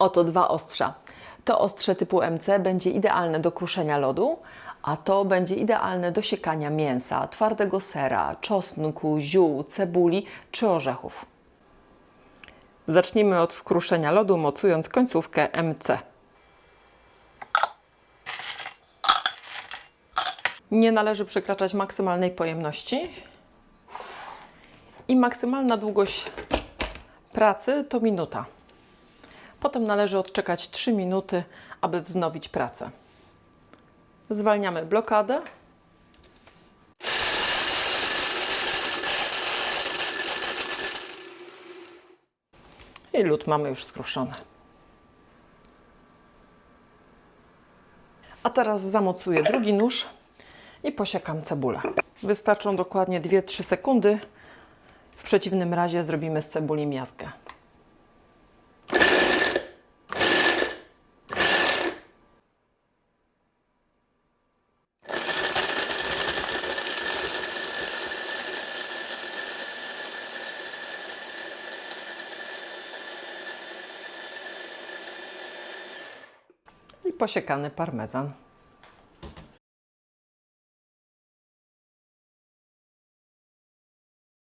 Oto dwa ostrza. To ostrze typu MC będzie idealne do kruszenia lodu, a to będzie idealne do siekania mięsa, twardego sera, czosnku, ziół, cebuli czy orzechów. Zacznijmy od skruszenia lodu, mocując końcówkę MC. Nie należy przekraczać maksymalnej pojemności. I maksymalna długość pracy to minuta. Potem należy odczekać 3 minuty, aby wznowić pracę. Zwalniamy blokadę. I lód mamy już skruszony. A teraz zamocuję drugi nóż i posiekam cebulę. Wystarczą dokładnie 2-3 sekundy. W przeciwnym razie zrobimy z cebuli miazgę. Posiekany parmezan.